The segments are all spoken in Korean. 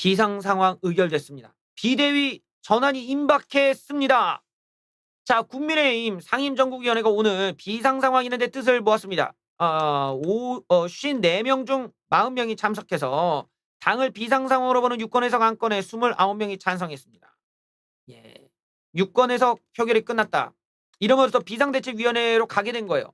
비상 상황 의결됐습니다. 비대위 전환이 임박했습니다. 자, 국민의힘 상임정국위원회가 오늘 비상 상황이라는 데 뜻을 모았습니다. 어, 오, 어, 54명 중 40명이 참석해서 당을 비상 상황으로 보는 유권 해석 안건에 29명이 찬성했습니다. 예. 유권 해석 표결이 끝났다. 이러면서 비상대책위원회로 가게 된 거예요.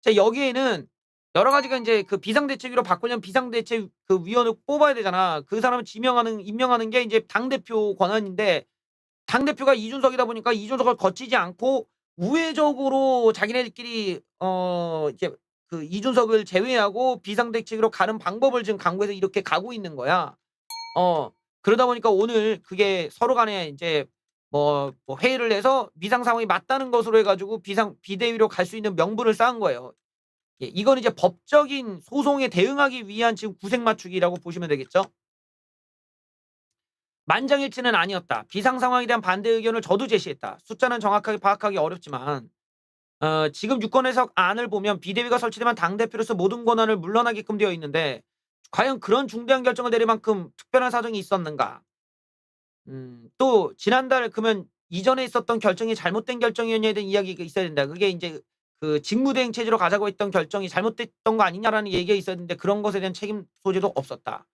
자, 여기에는 여러 가지가 이제 그 비상대책위로 바꾸려면 비상대책 그 위원을 뽑아야 되잖아. 그 사람을 지명하는 임명하는 게 이제 당 대표 권한인데 당 대표가 이준석이다 보니까 이준석을 거치지 않고 우회적으로 자기네들끼리 어 이제 그 이준석을 제외하고 비상대책으로 가는 방법을 지금 강구해서 이렇게 가고 있는 거야. 어 그러다 보니까 오늘 그게 서로 간에 이제 뭐, 뭐 회의를 해서 비상 상황이 맞다는 것으로 해가지고 비상 비대위로 갈 수 있는 명분을 쌓은 거예요. 예, 이건 이제 법적인 소송에 대응하기 위한 지금 구색 맞추기라고 보시면 되겠죠. 만장일치는 아니었다. 비상 상황에 대한 반대 의견을 저도 제시했다. 숫자는 정확하게 파악하기 어렵지만 어, 지금 유권 해석 안을 보면 비대위가 설치되면 당 대표로서 모든 권한을 물러나게끔 되어 있는데 과연 그런 중대한 결정을 내릴 만큼 특별한 사정이 있었는가? 음, 또 지난달 그러면 이전에 있었던 결정이 잘못된 결정이었냐에 대한 이야기가 있어야 된다. 그게 이제 그 직무대행 체제로 가자고 했던 결정이 잘못됐던 거 아니냐라는 얘기가 있었는데 그런 것에 대한 책임 소재도 없었다.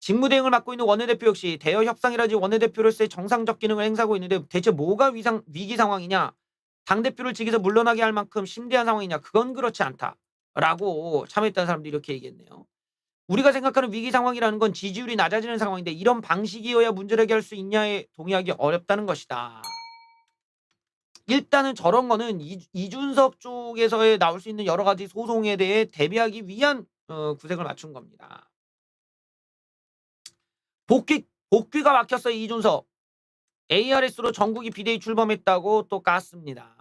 직무대행을 맡고 있는 원내대표 역시 대여 협상이라지 원내대표로서의 정상적 기능을 행사하고 있는데 대체 뭐가 위상, 위기 상황이냐? 당대표를 직에서 물러나게 할 만큼 심대한 상황이냐? 그건 그렇지 않다. 라고 참여했던 사람들이 이렇게 얘기했네요. 우리가 생각하는 위기 상황이라는 건 지지율이 낮아지는 상황인데 이런 방식이어야 문제를 해결할 수 있냐에 동의하기 어렵다는 것이다. 일단은 저런 거는 이, 이준석 쪽에서의 나올 수 있는 여러 가지 소송에 대해 대비하기 위한 어, 구색을 맞춘 겁니다. 복귀 복귀가 막혔어요 이준석. ARS로 전국이 비대위 출범했다고 또 깠습니다.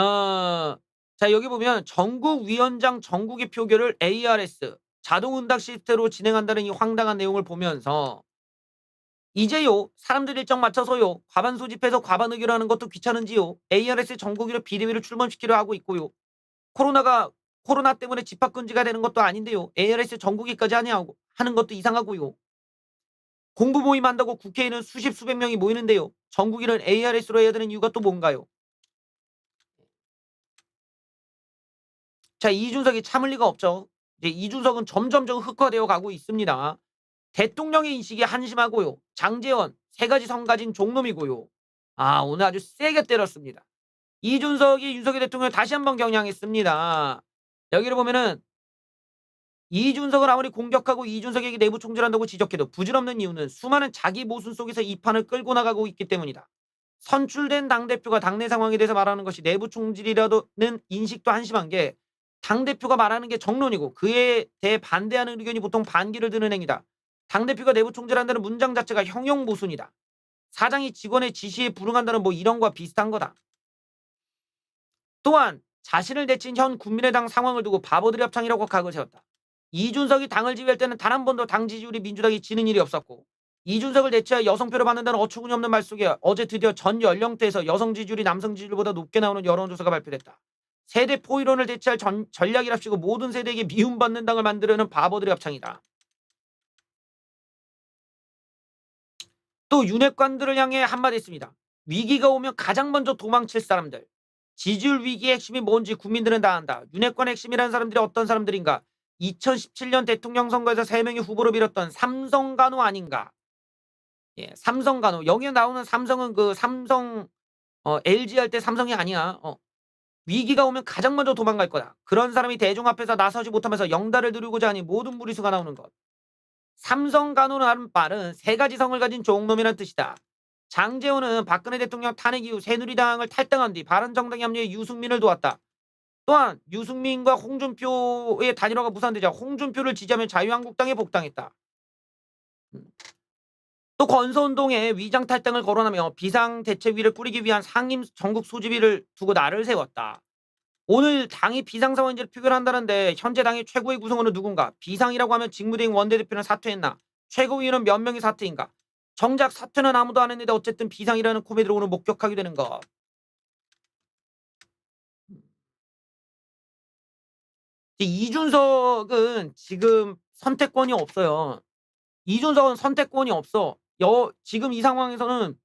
어, 자 여기 보면 전국 위원장 전국의 표결을 ARS 자동 응답 시스템으로 진행한다는 이 황당한 내용을 보면서 이제요 사람들 일정 맞춰서요 과반 소집해서 과반 의결하는 것도 귀찮은지요 ARS 전국위로 비대위를 출범시키려 하고 있고요. 코로나가 코로나 때문에 집합 금지가 되는 것도 아닌데요 ARS 전국위까지 하냐고 하는 것도 이상하고요. 공부 모임 한다고 국회에는 수십 수백 명이 모이는데요 전국위는 ARS로 해야 되는 이유가 또 뭔가요? 자 이준석이 참을 리가 없죠. 이제 이준석은 점점점 흑화되어 가고 있습니다. 대통령의 인식이 한심하고요. 장재원 세 가지 성 가진 종놈이고요. 아 오늘 아주 세게 때렸습니다. 이준석이 윤석열 대통령을 다시 한번 겨냥했습니다. 여기를 보면은 이준석을 아무리 공격하고 이준석에게 내부 총질한다고 지적해도 부질없는 이유는 수많은 자기 모순 속에서 이 판을 끌고 나가고 있기 때문이다. 선출된 당대표가 당내 상황에 대해서 말하는 것이 내부 총질이라는 인식도 한심한 게 당대표가 말하는 게 정론이고 그에 대해 반대하는 의견이 보통 반기를 드는 행위다. 당대표가 내부 총질한다는 문장 자체가 형용 모순이다. 사장이 직원의 지시에 불응한다는 뭐 이런 거와 비슷한 거다. 또한 자신을 내친 현 국민의당 상황을 두고 바보들의 합창이라고 각을 세웠다. 이준석이 당을 지휘할 때는 단 한 번도 당 지지율이 민주당이 지는 일이 없었고 이준석을 대체하여 여성표를 받는다는 어처구니 없는 말 속에 어제 드디어 전 연령대에서 여성 지지율이 남성 지지율보다 높게 나오는 여론조사가 발표됐다. 세대 포이론을 대체할 전, 전략이랍시고 모든 세대에게 미움받는 당을 만들려는 바보들의 합창이다. 또 윤핵관들을 향해 한마디 했습니다. 위기가 오면 가장 먼저 도망칠 사람들. 지지율 위기의 핵심이 뭔지 국민들은 다 안다. 윤핵관 핵심이라는 사람들이 어떤 사람들인가? 2017년 대통령 선거에서 3명의 후보로 밀었던 삼성 간호 아닌가? 예, 삼성 간호. 여기에 나오는 삼성은 그 삼성 어, LG 할 때 삼성이 아니야. 어, 위기가 오면 가장 먼저 도망갈 거다. 그런 사람이 대중 앞에서 나서지 못하면서 영달을 누리고자 하니 모든 무리수가 나오는 것. 삼성 간호라는 말은 세 가지 성을 가진 종놈이라는 뜻이다. 장재호는 박근혜 대통령 탄핵 이후 새누리당을 탈당한 뒤 바른정당 합류에 유승민을 도왔다. 또한 유승민과 홍준표의 단일화가 무산되자 홍준표를 지지하면 자유한국당에 복당했다. 음. 또 건소운동에 위장 탈당을 거론하며 비상대책위를 꾸리기 위한 상임 전국 소집위를 두고 나를 세웠다. 오늘 당이 비상상황인지를 표결한다는데 현재 당의 최고의 구성원은 누군가? 비상이라고 하면 직무대행 원내대표는 사퇴했나? 최고위원은 몇 명이 사퇴인가? 정작 사퇴는 아무도 안 했는데 어쨌든 비상이라는 코미디를 오늘 목격하게 되는 것. 이준석은 지금 선택권이 없어요. 이준석은 선택권이 없어. 여 지금 이 상황에서는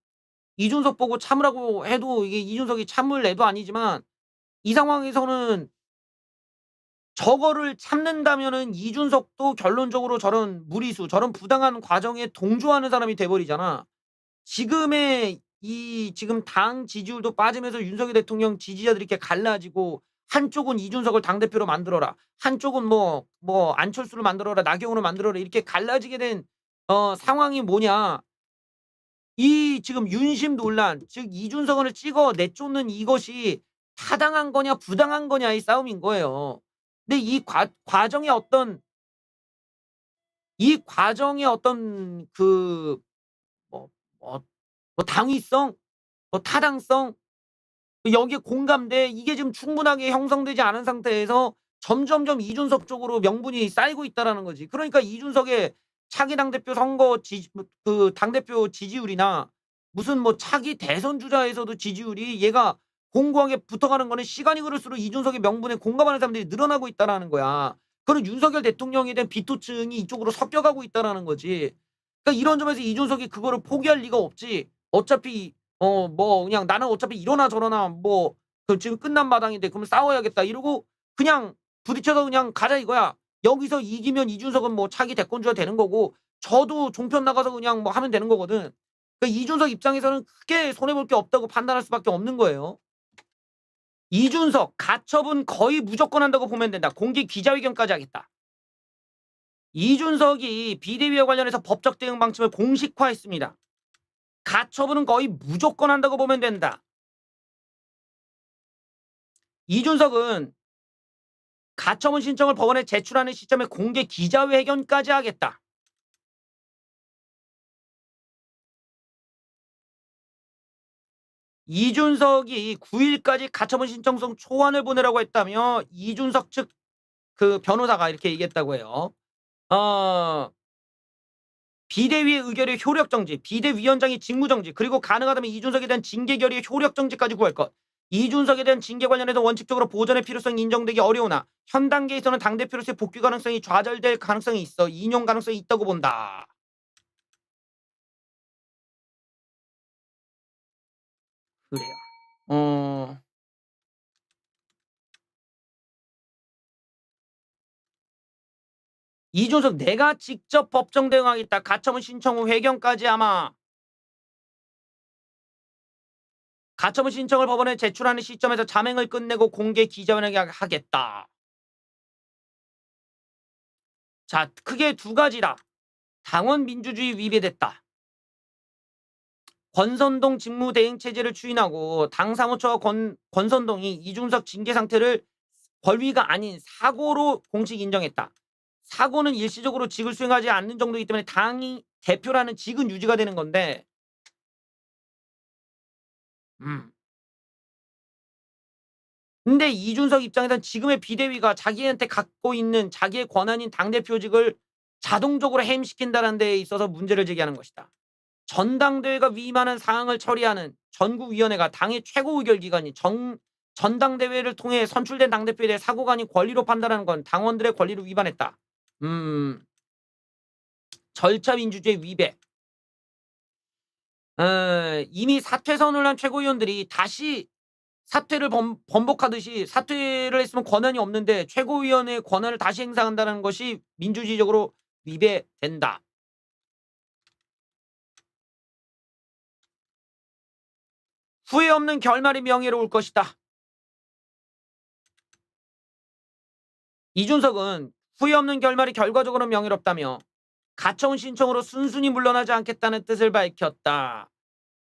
이준석 보고 참으라고 해도 이게 이준석이 참을 애도 아니지만 이 상황에서는 저거를 참는다면은 이준석도 결론적으로 저런 무리수, 저런 부당한 과정에 동조하는 사람이 돼 버리잖아. 지금의 이 지금 당 지지율도 빠지면서 윤석열 대통령 지지자들이 이렇게 갈라지고 한쪽은 이준석을 당 대표로 만들어라. 한쪽은 뭐뭐 안철수를 만들어라. 나경원을 만들어라. 이렇게 갈라지게 된 어 상황이 뭐냐. 이 지금 윤심 논란 즉 이준석을 찍어 내쫓는 이것이 타당한 거냐 부당한 거냐의 싸움인 거예요. 근데 이 과 과정의 어떤 이 과정의 어떤 그 뭐 뭐 뭐 당위성, 뭐 타당성 여기에 공감대 이게 지금 충분하게 형성되지 않은 상태에서 점점점 이준석 쪽으로 명분이 쌓이고 있다라는 거지. 그러니까 이준석의 차기 당대표 선거 지지 그 당대표 지지율이나 무슨 뭐 차기 대선 주자에서도 지지율이 얘가 공고하게 붙어가는 거는 시간이 흐를수록 이준석의 명분에 공감하는 사람들이 늘어나고 있다라는 거야. 그런 윤석열 대통령에 대한 비토층이 이쪽으로 섞여가고 있다라는 거지. 그러니까 이런 점에서 이준석이 그거를 포기할 리가 없지. 어차피 어 뭐 그냥 나는 어차피 이러나 저러나 뭐그 지금 끝난 마당인데 그러면 싸워야겠다 이러고 그냥 부딪혀서 그냥 가자 이거야. 여기서 이기면 이준석은 뭐 차기 대권주자 되는 거고 저도 종편 나가서 그냥 뭐 하면 되는 거거든. 그러니까 이준석 입장에서는 크게 손해 볼 게 없다고 판단할 수밖에 없는 거예요. 이준석 가처분 거의 무조건 한다고 보면 된다. 공개 기자회견까지 하겠다. 이준석이 비대위와 관련해서 법적 대응 방침을 공식화했습니다. 가처분은 거의 무조건 한다고 보면 된다. 이준석은 가처분 신청을 법원에 제출하는 시점에 공개 기자회견까지 하겠다. 이준석이 9일까지 가처분 신청성 초안을 보내라고 했다며 이준석 측 그 변호사가 이렇게 얘기했다고 해요. 어 비대위의 의결의 효력 정지, 비대위원장의 직무 정지, 그리고 가능하다면 이준석에 대한 징계 결의의 효력 정지까지 구할 것. 이준석에 대한 징계 관련해서 원칙적으로 보전의 필요성이 인정되기 어려우나 현 단계에서는 당대표로서의 복귀 가능성이 좌절될 가능성이 있어 인용 가능성이 있다고 본다. 그래요. 어. 이준석 내가 직접 법정 대응하겠다. 가처분 신청 후 회견까지 아마 가처분 신청을 법원에 제출하는 시점에서 자맹을 끝내고 공개 기자회견 하겠다. 자, 크게 두 가지다. 당원 민주주의 위배됐다. 권선동 직무대행 체제를 추인하고 당 사무처 권, 권선동이 이준석 징계 상태를 권위가 아닌 사고로 공식 인정했다. 사고는 일시적으로 직을 수행하지 않는 정도이기 때문에 당이 대표라는 직은 유지가 되는 건데 음. 근데 이준석 입장에선 지금의 비대위가 자기한테 갖고 있는 자기의 권한인 당대표직을 자동적으로 해임시킨다는 데에 있어서 문제를 제기하는 것이다. 전당대회가 위임하는 사항을 처리하는 전국위원회가 당의 최고 의결 기관인 전, 전당대회를 통해 선출된 당대표에 대해 사고관이 권리로 판단하는 건 당원들의 권리를 위반했다. 음, 절차 민주주의 위배. 어, 이미 사퇴 선언을 한 최고위원들이 다시 사퇴를 범, 번복하듯이 사퇴를 했으면 권한이 없는데 최고위원의 권한을 다시 행사한다는 것이 민주주의적으로 위배된다. 후회 없는 결말이 명예로울 것이다. 이준석은 후회 없는 결말이 결과적으로 명예롭다며 가처분 신청으로 순순히 물러나지 않겠다는 뜻을 밝혔다.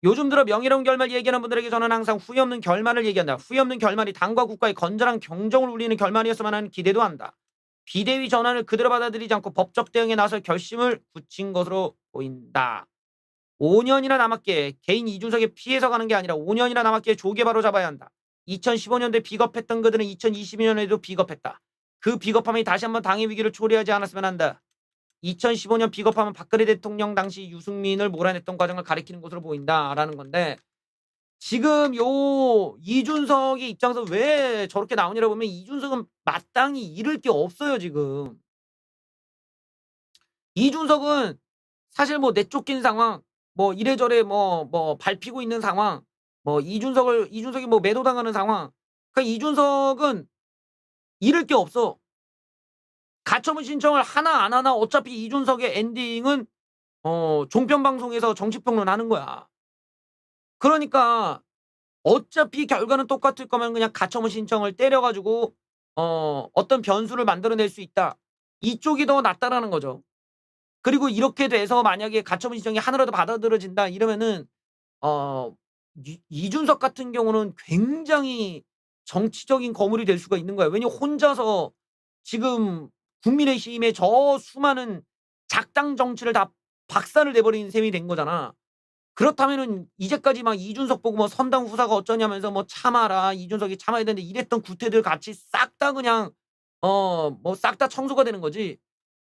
요즘 들어 명예로운 결말 얘기하는 분들에게 저는 항상 후회 없는 결말을 얘기한다. 후회 없는 결말이 당과 국가의 건전한 경정을 울리는 결말이었으면 하는 기대도 한다. 비대위 전환을 그대로 받아들이지 않고 법적 대응에 나설 결심을 굳힌 것으로 보인다. 5년이나 남았기에 개인 이준석에 피해서 가는 게 아니라 5년이나 남았기에 조개 바로 잡아야 한다. 2015년도에 비겁했던 그들은 2022년에도 비겁했다. 그 비겁함이 다시 한번 당의 위기를 초래하지 않았으면 한다. 2015년 비겁함은 박근혜 대통령 당시 유승민을 몰아냈던 과정을 가리키는 것으로 보인다라는 건데 지금 요 이준석의 입장에서 왜 저렇게 나오냐고 보면 이준석은 마땅히 잃을 게 없어요 지금. 이준석은 사실 뭐 내쫓긴 상황 뭐 이래저래 뭐 뭐 밟히고 있는 상황 뭐 이준석을 이준석이 뭐 매도당하는 상황 그러니까 이준석은 잃을 게 없어. 가처분 신청을 하나 안 하나 어차피 이준석의 엔딩은 어 종편 방송에서 정치 평론하는 거야. 그러니까 어차피 결과는 똑같을 거면 그냥 가처분 신청을 때려 가지고 어 어떤 변수를 만들어낼 수 있다. 이쪽이 더 낫다라는 거죠. 그리고 이렇게 돼서 만약에 가처분 신청이 하나라도 받아들여진다 이러면은 어이 이준석 같은 경우는 굉장히 정치적인 거물이 될 수가 있는 거야. 왜냐면 혼자서 지금 국민의힘의 저 수많은 작당 정치를 다 박살을 내 버린 셈이 된 거잖아. 그렇다면은 이제까지 막 이준석 보고 뭐 선당 후사가 어쩌냐면서 뭐 "참아라. 이준석이 참아야 되는데." 이랬던 구태들 같이 싹 다 그냥 어 뭐 싹 다 청소가 되는 거지.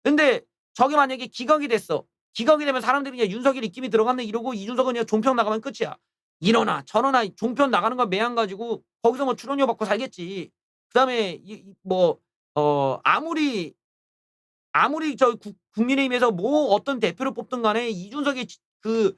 근데 저게 만약에 기각이 됐어. 기각이 되면 사람들이 그냥 '윤석열 입김이 들어갔네.' 이러고 이준석은 그냥 종편 나가면 끝이야. 이러나 저러나 종편 나가는 거 매한 가지고 거기서 뭐 출연료 받고 살겠지. 그다음에 뭐 어 아무리 아무리 저국 국민의힘에서 뭐 어떤 대표를 뽑든 간에 이준석이 지그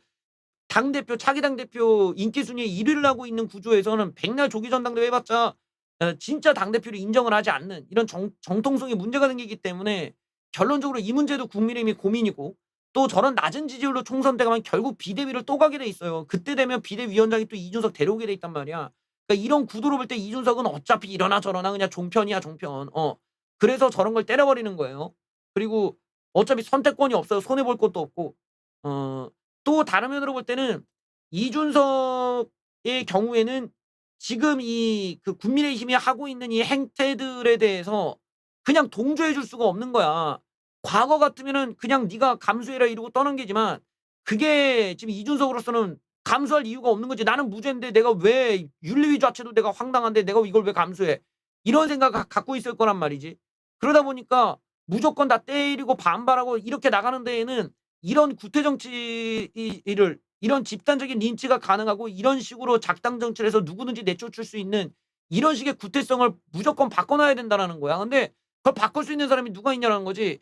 당 대표 차기 당 대표 인기 순위에 1 위를 하고 있는 구조에서는 백날 조기 전당대회 해 봤자 어 진짜 당 대표를 인정을 하지 않는 이런 정 정통성에 문제가 생기기 때문에 결론적으로 이 문제도 국민의힘이 고민이고 또 저런 낮은 지지율로 총선 때 가면 결국 비대위를 또 가게 돼 있어요. 그때 되면 비대위원장이 또 이준석 데려오게 돼 있단 말이야. 그러니까 이런 구도로 볼 때 이준석은 어차피 이러나 저러나 그냥 종편이야 종편. 어. 그래서 저런 걸 때려 버리는 거예요. 그리고 어차피 선택권이 없어요. 손해 볼 것도 없고. 어또 다른 면으로 볼 때는 이준석의 경우에는 지금 이 그 국민의힘이 하고 있는 이 행태들에 대해서 그냥 동조해 줄 수가 없는 거야. 과거 같으면은 그냥 "네가 감수해라." 이러고 떠넘기지만 그게 지금 이준석으로서는 감수할 이유가 없는 거지. '나는 무죄인데 내가 왜 윤리위 자체도 내가 황당한데 내가 이걸 왜 감수해.' 이런 생각을 가 갖고 있을 거란 말이지. 그러다 보니까 무조건 다 때리고 반발하고 이렇게 나가는 데에는 이런 구태 정치 이 이를 이런 집단적인 린치가 가능하고 이런 식으로 작당 정치를 해서 누구든지 내쫓을 수 있는 이런 식의 구태성을 무조건 바꿔 놔야 된다라는 거야. 근데 그걸 바꿀 수 있는 사람이 누가 있냐라는 거지.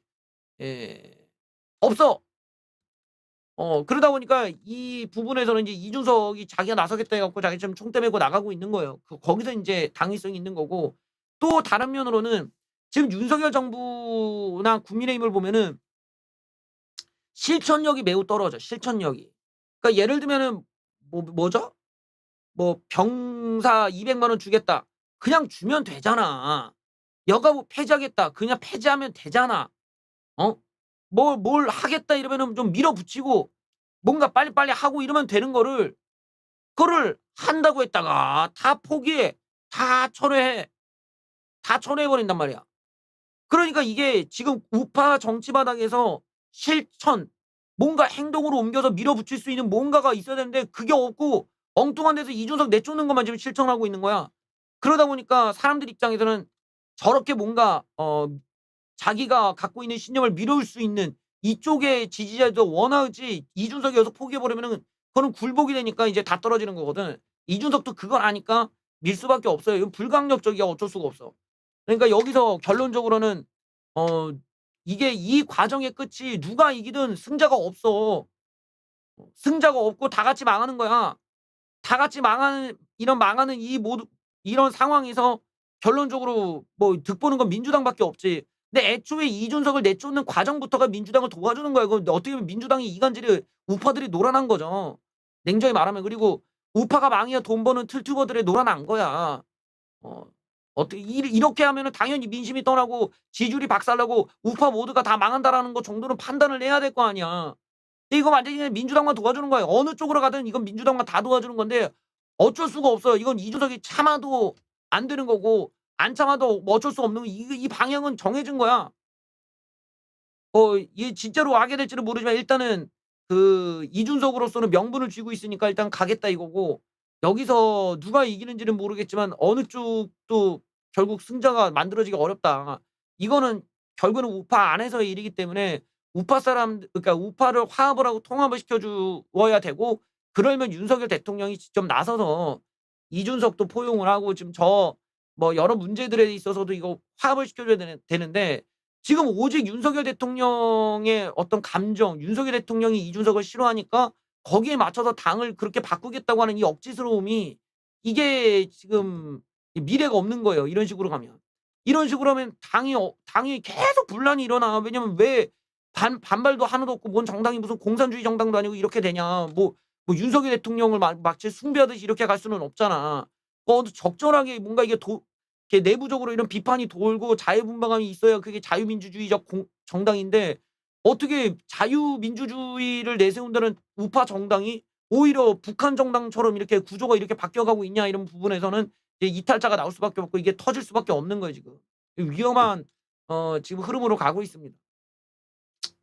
예. 없어. 어 그러다 보니까 이 부분에서는 이제 이준석이 자기가 나서겠다 해 갖고 자기 지금 총대 메고 나가고 있는 거예요. 그 거기서 인제 당위성이 있는 거고 또 다른 면으로는 지금 윤석열 정부나 국민의힘을 보면은 실천력이 매우 떨어져 실천력이. 그러니까 예를 들면은 뭐 뭐죠? 뭐 병사 200만 원 주겠다. 그냥 주면 되잖아. 여가부 폐지하겠다. 그냥 폐지하면 되잖아. 어? 뭐뭘 하겠다 이러면은 좀 밀어붙이고 뭔가 빨리빨리 하고 이러면 되는 거를 그거를 한다고 했다가 다 포기해. 다 철회해. 다 철회해 버린단 말이야. 그러니까 이게 지금 우파 정치 바닥에서 실천 뭔가 행동으로 옮겨서 밀어붙일 수 있는 뭔가가 있어야 되는데 그게 없고 엉뚱한 데서 이준석 내쫓는 것만 지금 실천하고 있는 거야. 그러다 보니까 사람들 입장에서는 저렇게 뭔가 어 자기가 갖고 있는 신념을 밀어올 수 있는 이쪽의 지지자도 원하지 이준석이 여기서 포기해 버리면은 그거는 굴복이 되니까 이제 다 떨어지는 거거든. 이준석도 그걸 아니까 밀 수밖에 없어요. 이건 불강력적이야 어쩔 수가 없어. 그러니까 여기서 결론적으로는 어 이게 이 과정의 끝이 누가 이기든 승자가 없어. 승자가 없고 다 같이 망하는 거야. 다 같이 망하는 이런 망하는 이 모두 이런 상황에서 결론적으로 뭐 득보는 건 민주당밖에 없지. 근데 애초에 이준석을 내쫓는 과정부터가 민주당을 도와주는 거야. 어떻게 보면 민주당이 이간질을 우파들이 놀아난 거죠. 냉정히 말하면. 그리고 우파가 망해야 돈 버는 틀튜버들에 놀아난 거야. 어 어떻게 이 이렇게 하면은 당연히 민심이 떠나고 지지율이 박살나고 우파 모두가 다 망한다라는 거 정도는 판단을 해야 될 거 아니야. 근데 이거 완전히 민주당만 도와주는 거야. 어느 쪽으로 가든 이건 민주당만 다 도와주는 건데 어쩔 수가 없어요. 이건 이준석이 참아도 안 되는 거고 안 참아도 뭐 어쩔 수 없는 거이이 방향은 정해진 거야. 어 이게 진짜로 하게 될지는 모르지만 일단은 그 이준석으로서는 명분을 쥐고 있으니까 일단 가겠다 이거고 여기서 누가 이기는지는 모르겠지만 어느 쪽도 결국 승자가 만들어지기 어렵다. 이거는 결국은 우파 안에서의 일이기 때문에 우파 사람 그러니까 우파를 화합을 하고 통합을 시켜 주어야 되고 그러면 윤석열 대통령이 직접 나서서 이준석도 포용을 하고 지금 저 뭐 여러 문제들에 있어서도 이거 화합을 시켜 줘야 되는 되는 데 지금 오직 윤석열 대통령의 어떤 감정, 윤석열 대통령이 이준석을 싫어하니까 거기에 맞춰서 당을 그렇게 바꾸겠다고 하는 이 억지스러움이 이게 지금 이 미래가 없는 거예요, 이런 식으로 가면. 이런 식으로 하면 당이 어 당이 계속 분란이 일어나. 왜냐면 왜 반 반발도 하나도 없고 뭔 정당이 무슨 공산주의 정당도 아니고 이렇게 되냐. 뭐 뭐 윤석열 대통령을 막 마치 숭배하듯이 이렇게 갈 수는 없잖아. 어 적절하게 뭔가 이게 도 이렇게 내부적으로 이런 비판이 돌고 자유분방함이 있어야 그게 자유민주주의적 공 정당인데 어떻게 자유민주주의를 내세운다는 우파 정당이 오히려 북한 정당처럼 이렇게 구조가 이렇게 바뀌어가고 있냐 이런 부분에서는 이탈자가 나올 수밖에 없고 이게 터질 수밖에 없는 거예요 지금. 위험한 어 지금 흐름으로 가고 있습니다.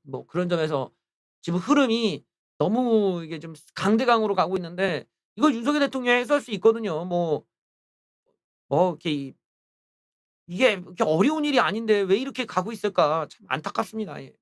뭐 그런 점에서 지금 흐름이 너무 이게 좀 강대강으로 가고 있는데 이걸 윤석열 대통령이 해소할 수 있거든요. 뭐 뭐 이렇게 이 이게 어려운 일이 아닌데 왜 이렇게 가고 있을까 참 안타깝습니다. 예.